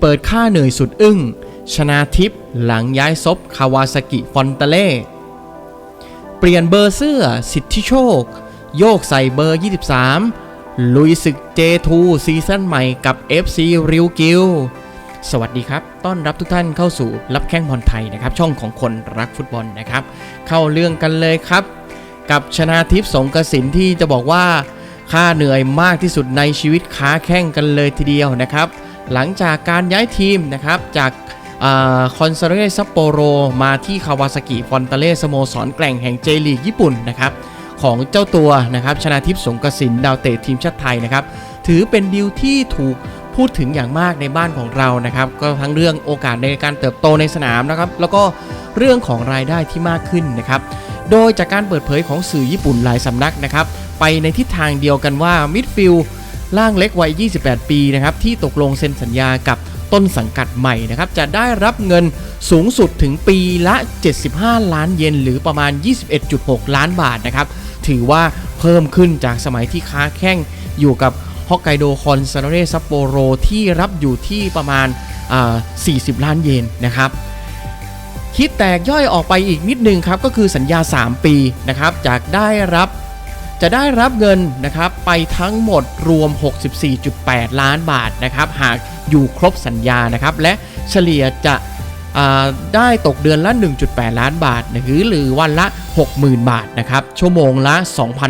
เปิดค่าเหนื่อยสุดอึ้ง ชนาทิพย์หลังย้ายซบคาวาซากิฟอนเตเล่ เปลี่ยนเบอร์เสื้อสิทธิโชค โยกใส่เบอร์ 23 ลุยศึก J2 ซีซั่นใหม่กับ FC ริวกิวสวัสดีครับ ต้อนรับทุกท่านเข้าสู่รับแข้งบอลไทยนะครับ ช่องของคนรักฟุตบอลนะครับ เข้าเรื่องกันเลยครับ กับชนาทิพย์สงกสินที่จะบอกว่า ค่าเหนื่อยมากที่สุดในชีวิตค้าแข้งกันเลยทีเดียวนะครับ หลังจากการย้ายทีมนะครับจากคอนซเรซัปโปโรมาที่คาวาซากิฟอนตาเล่สโมสรแกร่งแห่งเจลีกญี่ปุ่นนะครับของเจ้าตัวนะครับชนาทิพย์สงกสินดาวเตะทีมชาติไทยนะครับถือเป็นดีลที่ถูกพูดถึงอย่างมากในบ้านของเรานะครับก็ทั้งเรื่องโอกาสในการเติบโตในสนามนะครับแล้วก็เรื่องของรายได้ที่มากขึ้นนะครับโดยจากการเปิดเผยของสื่อญี่ปุ่นหลายสำนักนะครับไปในทิศทางเดียวกันว่ามิดฟิลด์ ล่างเล็กวัย 28 ปีนะครับที่ตกลงเซ็นสัญญากับต้นสังกัดใหม่นะครับจะได้รับเงินสูงสุดถึงปีละ 75 ล้านเยนหรือประมาณ 21.6 ล้านบาทนะครับถือว่าเพิ่มขึ้นจากสมัยที่ค้าแข้งอยู่กับฮอกไกโดคอนซาเรซัปโปโรที่รับอยู่ที่ประมาณ 40 ล้านเยนนะครับคิดแตกย่อยออกไปอีกนิดนึงครับก็คือสัญญา 3 ปีนะครับจากได้รับ จะได้รับเงินนะครับไปทั้งหมดรวม 64.8 ล้านบาทนะครับหากอยู่ครบสัญญานะครับและเฉลี่ยจะได้ตกเดือนละ 1.8 ล้านบาท หรือหรือวันละ 60,000 บาทนะครับชั่วโมงละ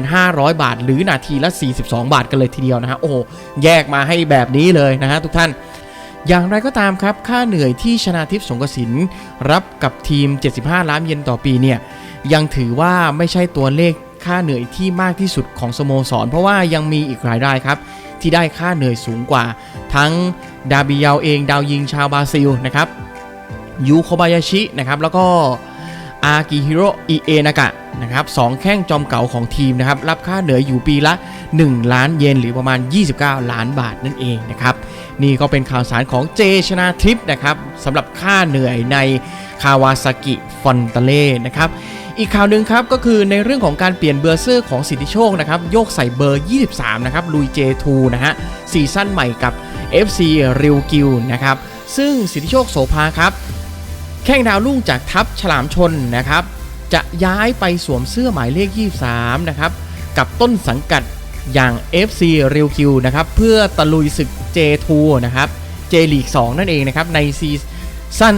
2,500 บาท หรือนาทีละ 42 บาทกันเลยทีเดียวนะฮะโอ้แยกมาให้แบบนี้เลยนะฮะทุกท่าน อย่างไรก็ตามครับ ค่าเหนื่อยที่ชนาทิพย์สงกสินรับกับทีม 75 ล้านเยนต่อปีเนี่ยยังถือว่าไม่ใช่ตัวเลข ค่าเหนื่อยที่มากที่สุดของสโมสร เพราะว่ายังมีอีกรายได้ครับ ที่ได้ค่าเหนื่อยสูงกว่า ทั้งดาบิยาเองดาวยิงชาวบราซิลนะครับยูโคบายาชินะครับแล้วก็อากิฮิโรอิเอนากะนะครับสองแข้งจอมเก่าของทีมนะครับ รับค่าเหนื่อยอยู่ปีละ 1 ล้านเยนหรือประมาณ 29 ล้านบาทนั่นเองนะครับ นี่ก็เป็นข่าวสารของเจชนาทิพนะครับสำหรับค่าเหนื่อยในคาวาซากิฟอนตาเล่นะครับ อีกข่าวหนึ่งครับก็คือในเรื่องของการเปลี่ยนเบอร์เซอร์ของสิทธิโชคนะครับโยกใส่เบอร์ 23 นะครับลุย J2 นะฮะซีซั่นใหม่กับ FC ริวกิวนะครับซึ่งสิทธิโชคโสภาครับ แข้งดาวรุ่งจากทัพฉลามชนนะครับ จะย้ายไปสวมเสื้อหมายเลข 23 นะครับ กับต้นสังกัดอย่าง FC r e a l Q นะครับ เพื่อตะลุยศึก J2 นะครับ J League 2นั่นเองนะครับ ในซีซั่น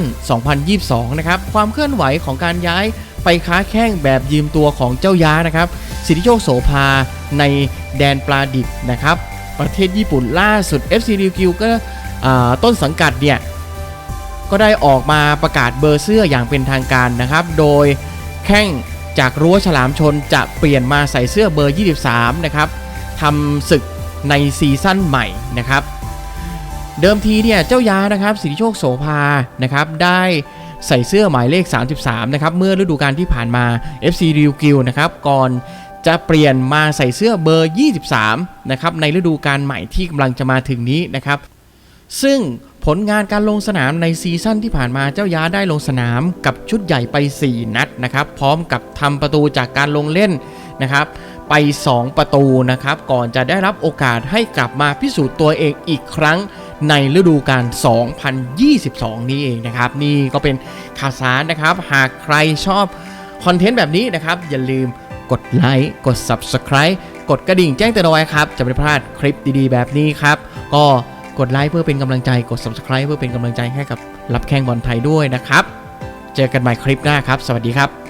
2022 นะครับ ความเคลื่อนไหวของการย้าย ไปค้าแข้งแบบยืมตัวของเจ้าย้านะครับ สิทธิโชคโสภาในแดนปลาดิบนะครับ ประเทศญี่ปุ่นล่าสุด FC r e a l Q ก็ต้นสังกัดเนี่ย ก็ได้ออกมาประกาศเบอร์เสื้ออย่างเป็นทางการนะครับ โดยแข้งจากรั้วฉลามชนจะเปลี่ยนมาใส่เสื้อเบอร์ 23 นะครับทำศึกในซีซั่นใหม่นะครับ เดิมทีเนี่ยเจ้ายานะครับสิทธิโชคโสภานะครับได้ ใส่เสื้อหมายเลข 33 นะครับ เมื่อฤดูกาลที่ผ่านมา FC r e a l กิวนะครับ ก่อนจะเปลี่ยนมาใส่เสื้อเบอร์ 23 นะครับ ในฤดูกาลใหม่ที่กำลังจะมาถึงนี้นะครับ ซึ่งผลงานการลงสนามในซีซั่นที่ผ่านมาเจ้าย้าได้ลงสนามกับชุดใหญ่ไป 4 นัดนะครับ พร้อมกับทำประตูจากการลงเล่นนะครับไป 2 ประตูนะครับ ก่อนจะได้รับโอกาสให้กลับมาพิสูจน์ตัวเองอีกครั้ง ในฤดูกาล 2022 นี้เองนะครับ นี่ก็เป็นข่าวสารนะครับ หากใครชอบคอนเทนต์แบบนี้นะครับ อย่าลืมกดไลค์ กด Subscribe กดกระดิ่งแจ้งเตือนเอาไว้ครับ จะไม่พลาดคลิปดีๆ แบบนี้ครับ ก็กดไลค์เพื่อเป็นกำลังใจ กด Subscribe เพื่อเป็นกำลังใจให้กับรับแข่งบอลไทยด้วยนะครับ เจอกันใหม่คลิปหน้าครับ สวัสดีครับ